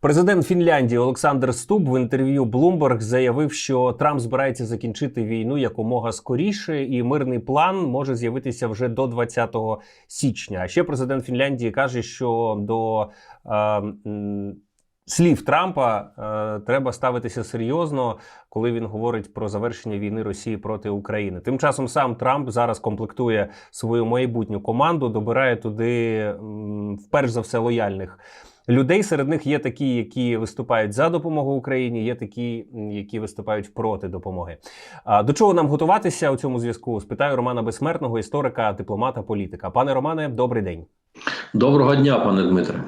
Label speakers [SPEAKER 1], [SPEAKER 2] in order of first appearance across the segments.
[SPEAKER 1] Президент Фінляндії Олександр Стуб в інтерв'ю Bloomberg заявив, що Трамп збирається закінчити війну якомога скоріше, і мирний план може з'явитися вже до 20 січня. А ще президент Фінляндії каже, що до е, слів Трампа е, треба ставитися серйозно, коли він говорить про завершення війни Росії проти України. Тим часом сам Трамп зараз комплектує свою майбутню команду, добирає туди м, вперш за все лояльних. Людей серед них є такі, які виступають за допомогу Україні, є такі, які виступають проти допомоги. А до чого нам готуватися у цьому зв'язку? Спитаю Романа Безсмертного, історика, дипломата, політика. Пане Романе, добрий день.
[SPEAKER 2] Доброго дня, пане Дмитре.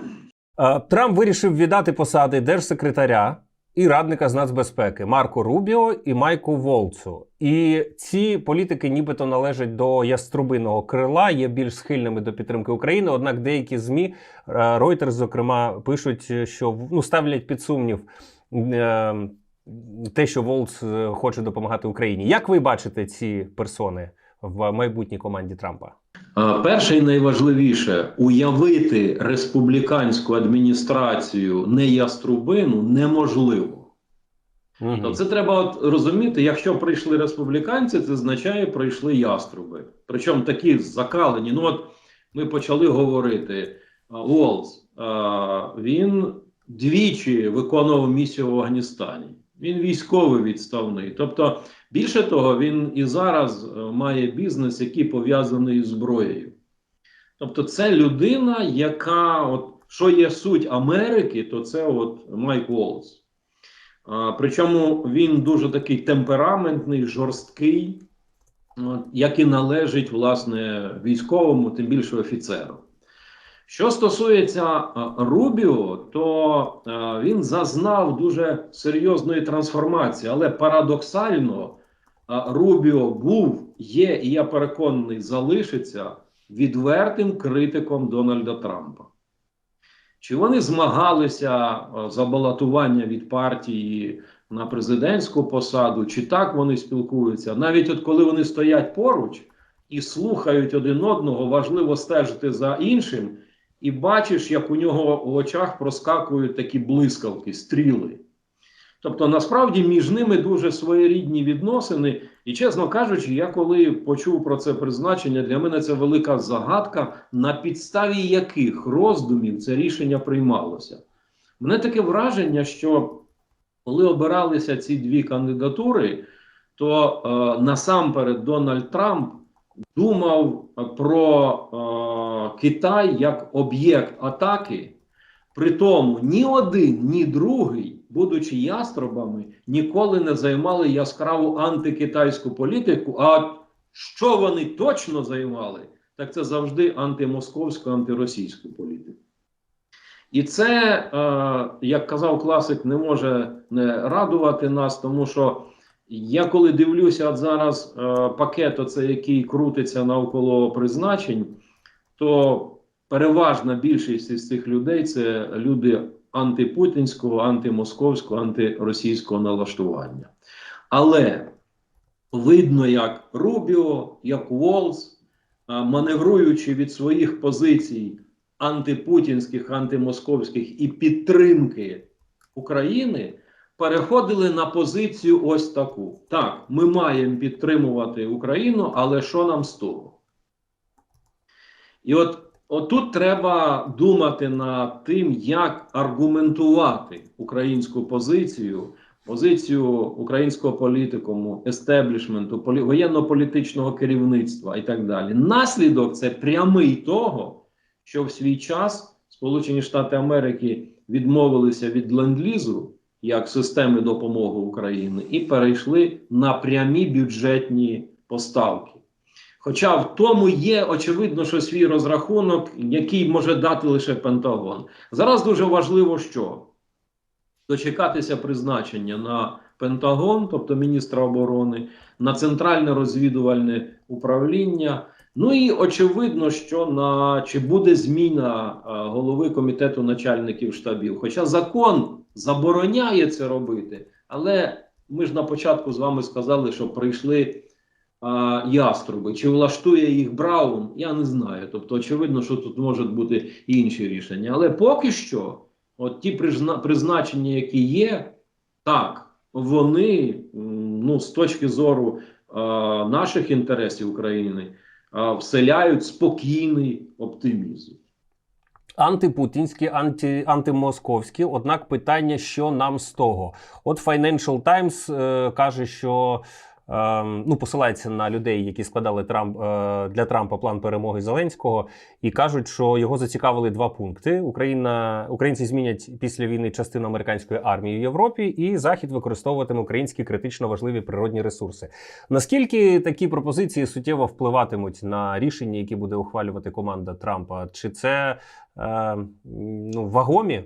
[SPEAKER 1] Трамп вирішив віддати посади держсекретаря і радника з нацбезпеки Марко Рубіо і Майку Волцу. І ці політики, нібито належать до яструбиного крила, є більш схильними до підтримки України. Однак деякі змі е, Reuters, зокрема, пишуть, що ну ставлять під сумнів. е, Те, що Волц е, хоче допомагати Україні, як ви бачите ці персони в майбутній команді Трампа?
[SPEAKER 2] Перше і найважливіше уявити республіканську адміністрацію не яструбину неможливо. То це треба от розуміти, якщо прийшли республіканці, це означає, прийшли яструби. Причому такі закалені. Ну от ми почали говорити. а, він двічі виконував місію в Афганістані. Він військовий відставний. Тобто, більше того, він і зараз е, має бізнес, який пов'язаний з зброєю. Тобто, це людина, яка, от що є суть Америки, то це от Майк. А, Причому він дуже такий темпераментний, жорсткий, от, як і належить власне військовому, тим більше офіцеру. Що стосується Рубіо, то він зазнав дуже серйозної трансформації, але парадоксально Рубіо був, є, і я переконаний, залишиться відвертим критиком Дональда Трампа. Чи вони змагалися за балотування від партії на президентську посаду, чи так вони спілкуються? Навіть от коли вони стоять поруч і слухають один одного, важливо стежити за іншим, і бачиш, як у нього в очах проскакують такі блискавки, стріли. Тобто, насправді між ними дуже своєрідні відносини. І, чесно кажучи, я коли почув про це призначення, для мене це велика загадка, на підставі яких роздумів це рішення приймалося. Мене таке враження, що коли обиралися ці дві кандидатури, то е, насамперед Дональд Трамп думав про е, Китай як об'єкт атаки. При тому ні один, ні другий, будучи яструбами, ніколи не займали яскраву антикитайську політику. А що вони точно займали, так це завжди антимосковську, антиросійську політику. І це, е, як казав класик, не може не радувати нас, тому що я коли дивлюся от зараз е, пакет, оце, який крутиться навколо призначень, то переважна більшість із цих людей це люди антипутінського, антимосковського, антиросійського налаштування. Але видно, як Рубіо, як Волс, маневруючи від своїх позицій антипутінських, антимосковських і підтримки України, переходили на позицію ось таку. Так, ми маємо підтримувати Україну, але що нам з того? І от Отут треба думати над тим, як аргументувати українську позицію, позицію українського політикуму, естеблішменту, полі... воєнно-політичного керівництва і так далі. Наслідок це прямий того, що в свій час Сполучені Штати Америки відмовилися від ленд-лізу як системи допомоги України і перейшли на прямі бюджетні поставки. Хоча в тому є очевидно, що свій розрахунок, який може дати лише Пентагон. Зараз дуже важливо, що дочекатися призначення на Пентагон, тобто міністра оборони, на центральне розвідувальне управління. Ну і очевидно, що на чи буде зміна голови комітету начальників штабів. Хоча закон забороняє це робити, але ми ж на початку з вами сказали, що прийшли яструби. Чи влаштує їх Браун, я не знаю. Тобто, очевидно, що тут можуть бути інші рішення. Але поки що от ті призначення, які є, так, вони ну, з точки зору е, наших інтересів України е, вселяють спокійний оптимізм.
[SPEAKER 1] Антипутінські, анти, антимосковські. Однак питання, що нам з того? От Financial Times е, каже, що ну, посилається на людей, які складали Трамп е, для Трампа план перемоги Зеленського, і кажуть, що його зацікавили два пункти: Україна, українці змінять після війни частину американської армії в Європі, і Захід використовуватиме українські критично важливі природні ресурси. Наскільки такі пропозиції суттєво впливатимуть на рішення, які буде ухвалювати команда Трампа? Чи це е, ну, вагомі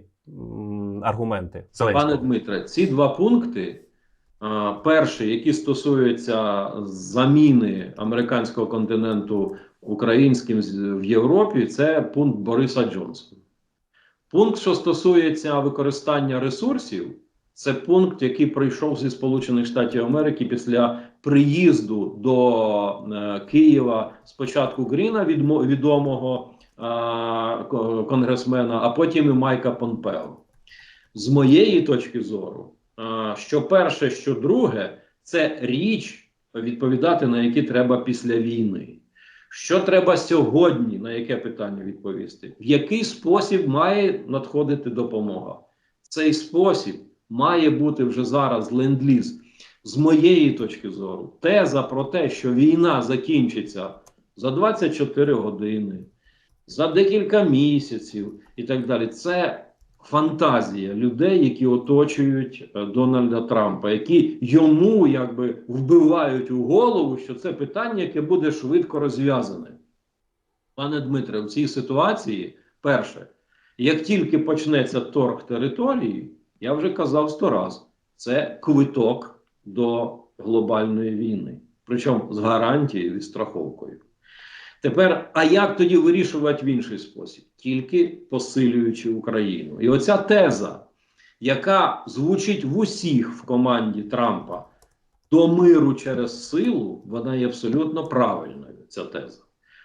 [SPEAKER 1] аргументи? Зеленського?
[SPEAKER 2] Пане Дмитре, ці два пункти. Перший, які стосуються заміни американського континенту українським в Європі, це пункт Бориса Джонсона. Пункт, що стосується використання ресурсів, це пункт, який прийшов зі Сполучених Штатів Америки після приїзду до е, Києва спочатку Гріна, відомого конгресмена, а потім і Майка Помпео. З моєї точки зору, що перше, що друге, це річ відповідати, на які треба після війни. Що треба сьогодні, на яке питання відповісти? В який спосіб має надходити допомога? Цей спосіб має бути вже зараз ленд-ліз. З моєї точки зору, теза про те, що війна закінчиться за 24 години, за декілька місяців і так далі, це фантазія людей, які оточують е, Дональда Трампа, які йому якби вбивають у голову, що це питання, яке буде швидко розв'язане. Пане Дмитре, в цій ситуації, перше, як тільки почнеться торг території, я вже казав сто раз, це квиток до глобальної війни, причому з гарантією і страховкою. Тепер, а як тоді вирішувати в інший спосіб? Тільки посилюючи Україну. І оця теза, яка звучить в усіх в команді Трампа до миру через силу, вона є абсолютно правильною. Ця теза.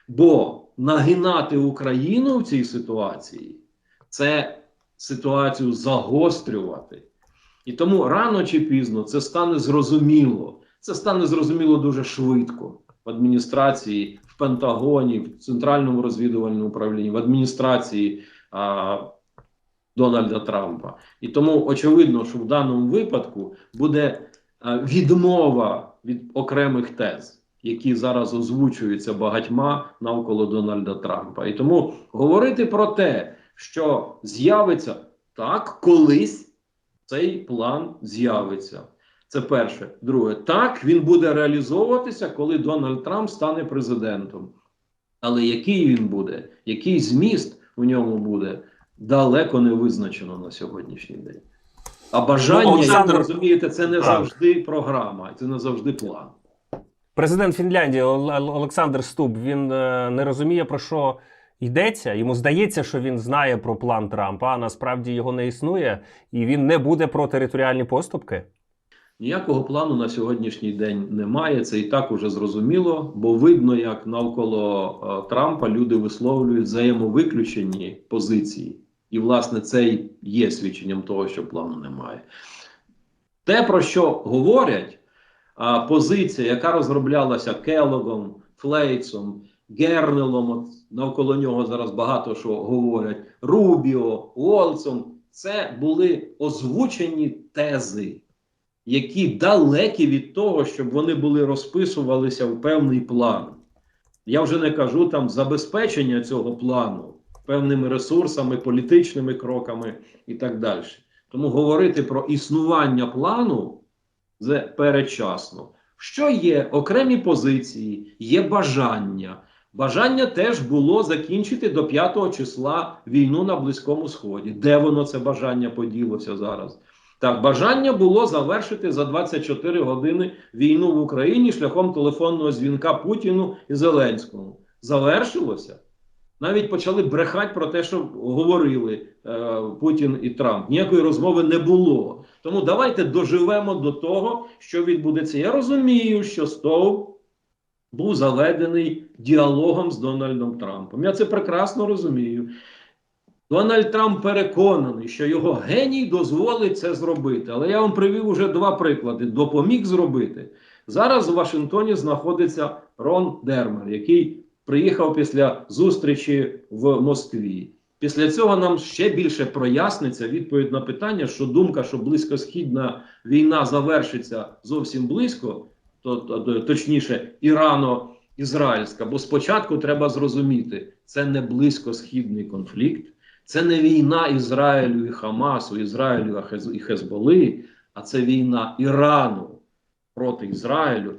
[SPEAKER 2] Бо нагинати Україну в цій ситуації це ситуацію загострювати. І тому рано чи пізно це стане зрозуміло. Це стане зрозуміло дуже швидко в адміністрації, Пентагоні, в Центральному розвідувальному управлінні, в адміністрації а, Дональда Трампа. І тому очевидно, що в даному випадку буде відмова від окремих тез, які зараз озвучуються багатьма навколо Дональда Трампа. І тому говорити про те, що з'явиться так, колись цей план з'явиться. Це перше. Друге, так він буде реалізовуватися, коли Дональд Трамп стане президентом. Але який він буде, який зміст у ньому буде, далеко не визначено на сьогоднішній день. А бажання,
[SPEAKER 1] Ну,
[SPEAKER 2] як ви розумієте, це не завжди програма, це не завжди план.
[SPEAKER 1] Президент Фінляндії Олександр Стуб він е, не розуміє про що йдеться. Йому здається, що він знає про план Трампа, а насправді його не існує, і він не буде про територіальні поступки.
[SPEAKER 2] Ніякого плану на сьогоднішній день немає. Це і так уже зрозуміло, бо видно, як навколо е, Трампа люди висловлюють взаємовиключені позиції. І, власне, це і є свідченням того, що плану немає. Те, про що говорять, позиція, яка розроблялася Келогом, Флейтсом, Гернелом, навколо нього зараз багато що говорять, Рубіо, Уолсом, це були озвучені тези які далекі від того, щоб вони були розписувалися в певний план. Я вже не кажу там забезпечення цього плану певними ресурсами, політичними кроками і так далі. Тому говорити про існування плану це передчасно. Що є окремі позиції, є бажання. Бажання теж було закінчити до 5 числа війну на Близькому Сході. Де воно це бажання поділося зараз? Так, бажання було завершити за 24 години війну в Україні шляхом телефонного дзвінка Путіну і Зеленському. Завершилося. Навіть почали брехати про те, що говорили е, Путін і Трамп. Ніякої розмови не було. Тому давайте доживемо до того, що відбудеться. Я розумію, що стовп був заведений діалогом з Дональдом Трампом. Я це прекрасно розумію. Дональд Трамп переконаний, що його геній дозволить це зробити. Але я вам привів уже два приклади: допоміг зробити. Зараз у Вашингтоні знаходиться Рон Дермер, який приїхав після зустрічі в Москві. Після цього нам ще більше проясниться відповідь на питання, що думка, що близькосхідна війна завершиться зовсім близько, то, то, то точніше, ірано-ізраїльська. Бо спочатку треба зрозуміти, це не близькосхідний конфлікт, це не війна Ізраїлю і Хамасу, Ізраїлю і Хезболи, а це війна Ірану проти Ізраїлю.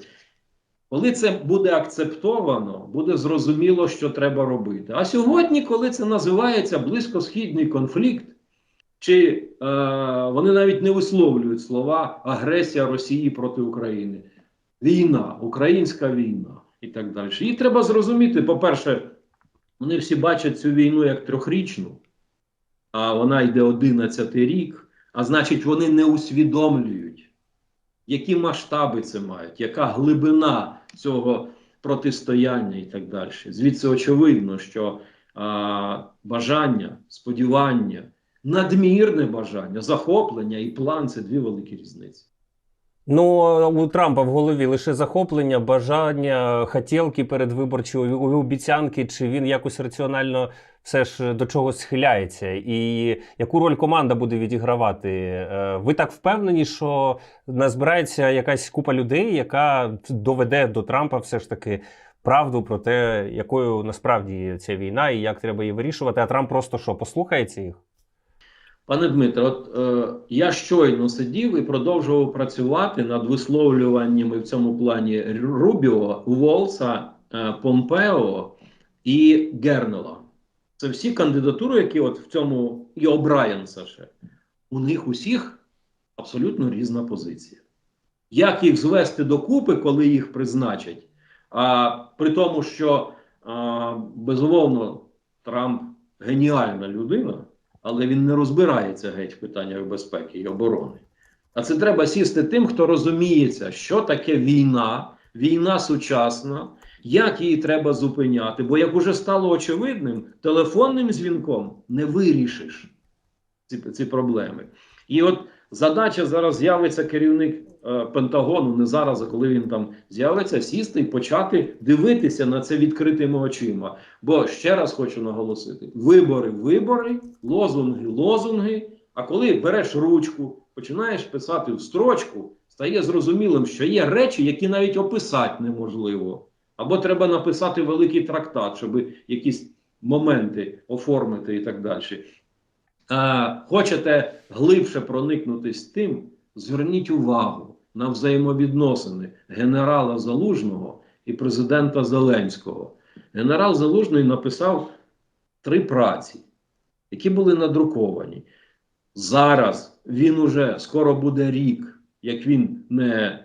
[SPEAKER 2] Коли це буде акцептовано, буде зрозуміло, що треба робити. А сьогодні, коли це називається близькосхідний конфлікт, чи е, вони навіть не висловлюють слова агресія Росії проти України, війна, українська війна і так далі. І треба зрозуміти, по-перше, вони всі бачать цю війну як трьохрічну, а вона йде 11 рік, а значить, вони не усвідомлюють які масштаби це мають, яка глибина цього протистояння і так далі. Звідси очевидно, що а, бажання, сподівання, надмірне бажання, захоплення і план це дві великі різниці.
[SPEAKER 1] Ну, у Трампа в голові лише захоплення, бажання, хотілки передвиборчі, обіцянки, чи він якось раціонально все ж до чогось схиляється, і яку роль команда буде відігравати? Е, Ви так впевнені, що назбирається якась купа людей, яка доведе до Трампа все ж таки правду про те, якою насправді ця війна і як треба її вирішувати. А Трамп просто що послухається їх?
[SPEAKER 2] Пане Дмитро, от е, я щойно сидів і продовжував працювати над висловлюваннями в цьому плані Рубіо, Волса, е, Помпео і Гернела. Це всі кандидатури, які от в цьому і О'Брайенса ще. У них усіх абсолютно різна позиція. Як їх звести докупи, коли їх призначать? А, при тому, що а, безумовно Трамп геніальна людина але він не розбирається геть в питаннях безпеки і оборони. А це треба сісти тим, хто розуміється, що таке війна, війна сучасна, як її треба зупиняти. Бо, як уже стало очевидним, телефонним дзвінком не вирішиш ці, ці проблеми. І от задача зараз з'явиться керівник е, Пентагону, не зараз, а коли він там з'явиться, сісти і почати дивитися на це відкритими очима. Бо ще раз хочу наголосити: вибори, вибори, лозунги, лозунги. А коли береш ручку, починаєш писати в строчку, стає зрозумілим, що є речі, які навіть описати неможливо. Або треба написати великий трактат, щоб якісь моменти оформити і так далі. А, хочете глибше проникнути з тим, зверніть увагу на взаємовідносини генерала Залужного і президента Зеленського. Генерал Залужний написав три праці, які були надруковані. Зараз він уже скоро буде рік, як він не е,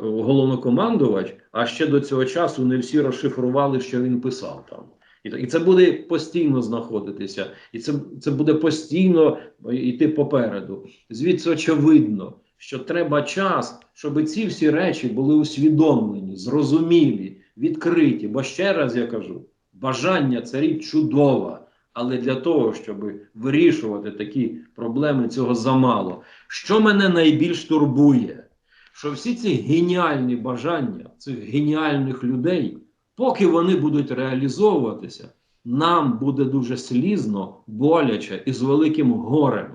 [SPEAKER 2] головнокомандувач, а ще до цього часу не всі розшифрували, що він писав там. І, це буде постійно знаходитися, і це, це буде постійно йти попереду. Звідси очевидно, що треба час, щоб ці всі речі були усвідомлені, зрозумілі, відкриті. Бо ще раз я кажу: бажання це річ чудова, але для того, щоб вирішувати такі проблеми, цього замало. Що мене найбільш турбує, що всі ці геніальні бажання цих геніальних людей, поки вони будуть реалізовуватися, нам буде дуже слізно, боляче і з великим горем.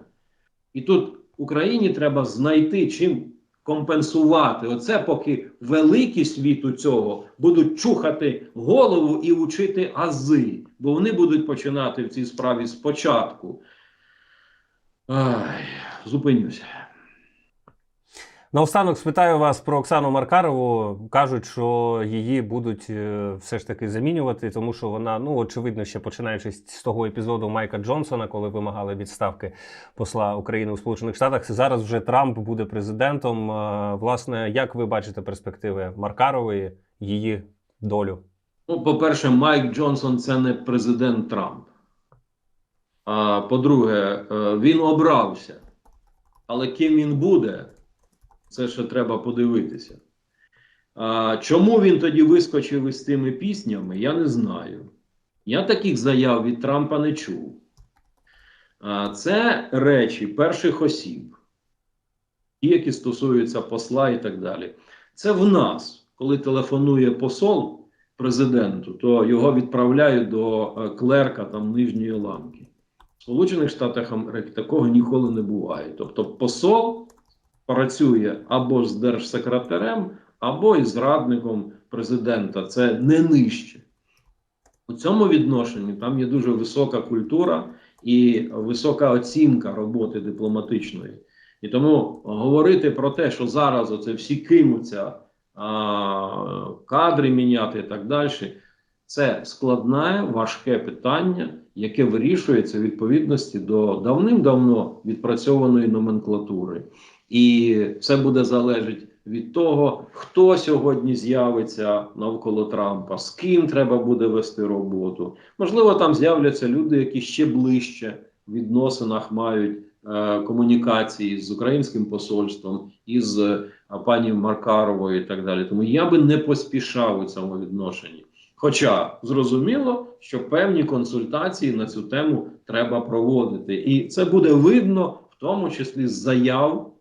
[SPEAKER 2] І тут Україні треба знайти чим компенсувати. Оце поки великі світу цього будуть чухати голову і учити ази, бо вони будуть починати в цій справі спочатку. Ай, зупинюся.
[SPEAKER 1] Наостанок спитаю вас про Оксану Маркарову. Кажуть, що її будуть е, все ж таки замінювати, тому що вона, ну очевидно, ще починаючи з того епізоду Майка Джонсона, коли вимагали відставки посла України у Сполучених Штатах. Зараз вже Трамп буде президентом. Е, Власне, як ви бачите перспективи Маркарової, її долю?
[SPEAKER 2] Ну, по-перше, Майк Джонсон це не президент Трамп. А по-друге, е, він обрався. Але ким він буде, це ще треба подивитися. А, чому він тоді вискочив із тими піснями, я не знаю. Я таких заяв від Трампа не чув. А, Це речі перших осіб, ті, які стосуються посла і так далі. Це в нас, коли телефонує посол президенту, то його відправляють до е, клерка там нижньої ланки. В Сполучених Штатах Америки такого ніколи не буває. Тобто, посол працює або з держсекретарем, або із радником президента. Це не нижче. У цьому відношенні там є дуже висока культура і висока оцінка роботи дипломатичної. І тому говорити про те, що зараз оце всі кинуться а, кадри міняти і так далі, це складне, важке питання, яке вирішується в відповідності до давним-давно відпрацьованої номенклатури. І все буде залежати від того, хто сьогодні з'явиться навколо Трампа, з ким треба буде вести роботу. Можливо, там з'являться люди, які ще ближче в відносинах мають е, комунікації з українським посольством, із е, пані Маркаровою і так далі. Тому я би не поспішав у цьому відношенні. Хоча зрозуміло, що певні консультації на цю тему треба проводити, і це буде видно в тому числі з заяв,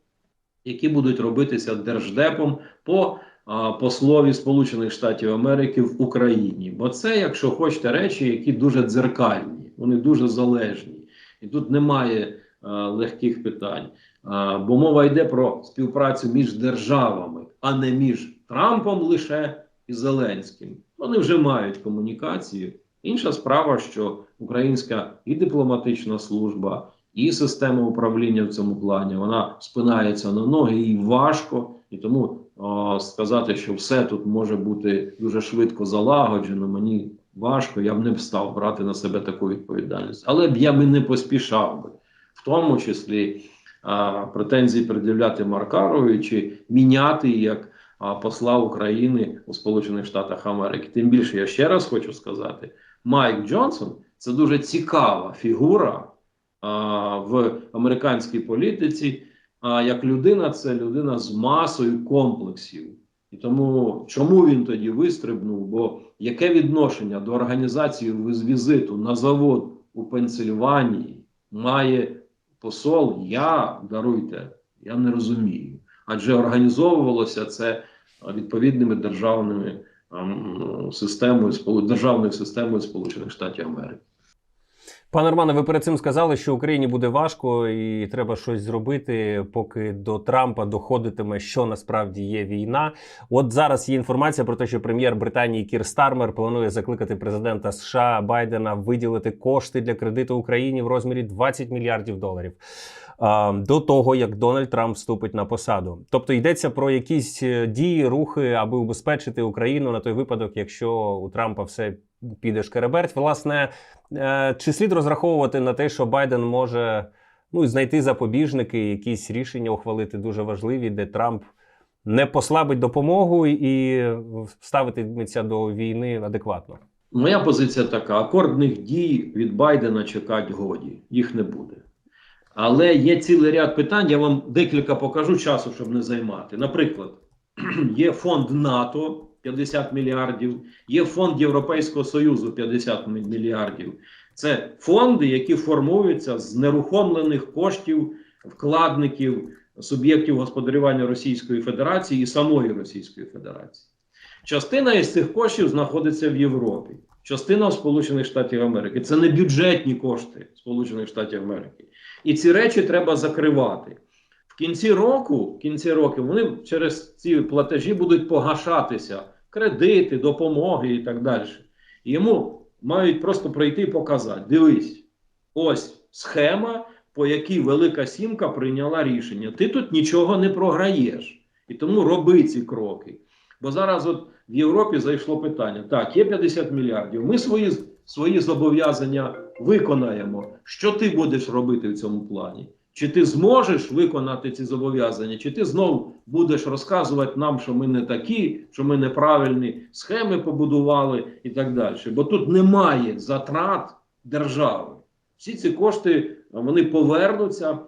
[SPEAKER 2] які будуть робитися держдепом по послові Сполучених Штатів Америки в Україні. Бо це, якщо хочете, речі, які дуже дзеркальні, вони дуже залежні, і тут немає легких питань. Бо мова йде про співпрацю між державами, а не між Трампом лише і Зеленським. Вони вже мають комунікацію. Інша справа, що українська і дипломатична служба, і система управління в цьому плані вона спинається на ноги і важко, і тому о, сказати, що все тут може бути дуже швидко залагоджено. Мені важко. Я б не став брати на себе таку відповідальність, але б я би не поспішав би, в тому числі а, претензії пред'являти Маркарові чи міняти як а, посла України у Сполучених Штатах Америки. Тим більше я ще раз хочу сказати: Майк Джонсон це дуже цікава фігура в американській політиці. А як людина, це людина з масою комплексів. І тому чому він тоді вистрибнув? Бо яке відношення до організації віз- візиту на завод у Пенсильванії має посол? Я даруйте, я не розумію. Адже організовувалося це відповідними державними ем, системою державною системою Сполучених Штатів Америки.
[SPEAKER 1] Пане Романе, ви перед цим сказали, що Україні буде важко і треба щось зробити, поки до Трампа доходитиме, що насправді є війна. От зараз є інформація про те, що прем'єр Британії Кір Стармер планує закликати президента США Байдена виділити кошти для кредиту Україні в розмірі 20 мільярдів доларів. До того як Дональд Трамп вступить на посаду, тобто йдеться про якісь е, дії, рухи, аби убезпечити Україну на той випадок, якщо у Трампа все піде шкереберть. Власне, Е, Чи слід розраховувати на те, що Байден може ну, знайти запобіжники, якісь рішення ухвалити дуже важливі, де Трамп не послабить допомогу і ставитиметься до війни адекватно?
[SPEAKER 2] Моя позиція така: акордних дій від Байдена чекати годі, їх не буде. Але є цілий ряд питань. Я вам декілька покажу часу, щоб не займати. Наприклад, є фонд НАТО 50 мільярдів, є фонд Європейського Союзу 50 мільярдів. Це фонди, які формуються з нерухомлених коштів вкладників суб'єктів господарювання Російської Федерації і самої Російської Федерації. Частина із цих коштів знаходиться в Європі, частина в Сполучених Штатів Америки. Це не бюджетні кошти Сполучених Штатів Америки. І ці речі треба закривати. В кінці року, в кінці року вони через ці платежі будуть погашатися кредити, допомоги і так далі. Йому мають просто прийти і показати: дивись, ось схема, по якій Велика Сімка прийняла рішення. Ти тут нічого не програєш. І тому роби ці кроки. Бо зараз от в Європі зайшло питання: так, є 50 мільярдів. Ми свої, свої зобов'язання виконаємо. Що ти будеш робити в цьому плані? Чи ти зможеш виконати ці зобов'язання, чи ти знову будеш розказувати нам, що ми не такі, що ми неправильні схеми побудували і так далі. Бо тут немає затрат держави. Всі ці кошти вони повернуться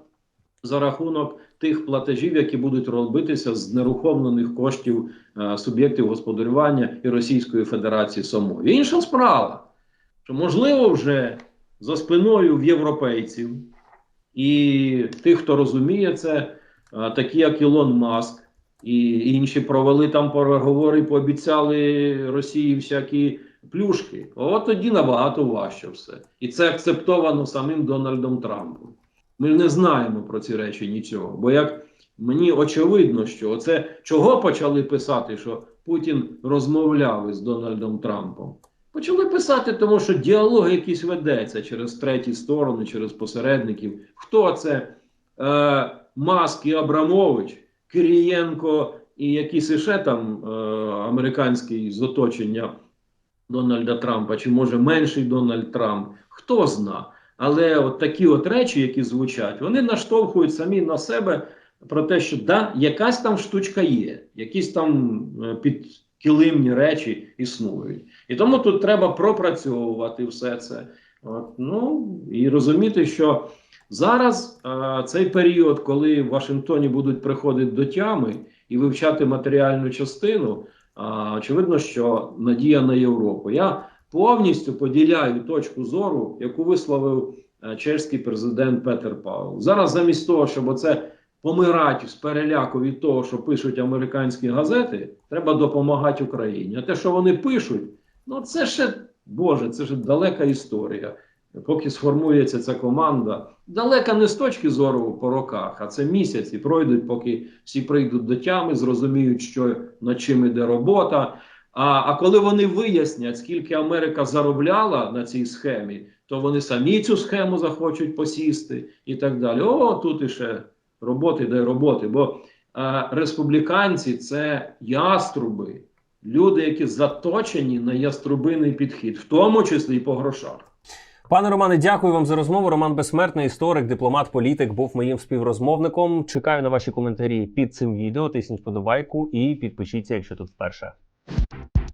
[SPEAKER 2] за рахунок тих платежів, які будуть робитися з нерухомлених коштів е, суб'єктів господарювання і Російської Федерації самої. Інша справа, що можливо вже за спиною в європейців І тих, хто розуміє це, а, такі як Ілон Маск і інші провели там переговори, пообіцяли Росії всякі плюшки. От тоді набагато важче все. І це акцептовано самим Дональдом Трампом. Ми не знаємо про ці речі нічого. Бо як мені очевидно, що оце чого почали писати, що Путін розмовляв із Дональдом Трампом. Почали писати, тому що діалог якийсь ведеться через треті сторони, через посередників. Хто це? Е, Маск і Абрамович, Кирієнко і якийсь ще там е, американський з оточення Дональда Трампа, чи може менший Дональд Трамп, хто зна. Але от такі от речі, які звучать, вони наштовхують самі на себе про те, що да, якась там штучка є, якісь там е, підкилимні речі існують. І тому тут треба пропрацьовувати все це. От, ну і розуміти, що зараз е, цей період, коли в Вашингтоні будуть приходити до тями і вивчати матеріальну частину, е, очевидно, що надія на Європу. Я повністю поділяю точку зору, яку висловив е, чеський президент Петер Павел. Зараз, замість того, щоб оце помирати з переляку від того, що пишуть американські газети, треба допомагати Україні. А те, що вони пишуть, ну це ще Боже, це ж далека історія. Поки сформується ця команда, далека не з точки зору по роках, а це місяці пройдуть, поки всі прийдуть до тями, зрозуміють, що над чим іде робота. А, а коли вони вияснять, скільки Америка заробляла на цій схемі, то вони самі цю схему захочуть посісти і так далі. О, тут іще роботи, де роботи. Бо е, республіканці це яструби, люди, які заточені на яструбиний підхід, в тому числі і по грошах.
[SPEAKER 1] Пане Романе, дякую вам за розмову. Роман Безсмертний, історик, дипломат, політик, був моїм співрозмовником. Чекаю на ваші коментарі під цим відео. Тисніть вподобайку і підпишіться, якщо тут вперше. Thank you.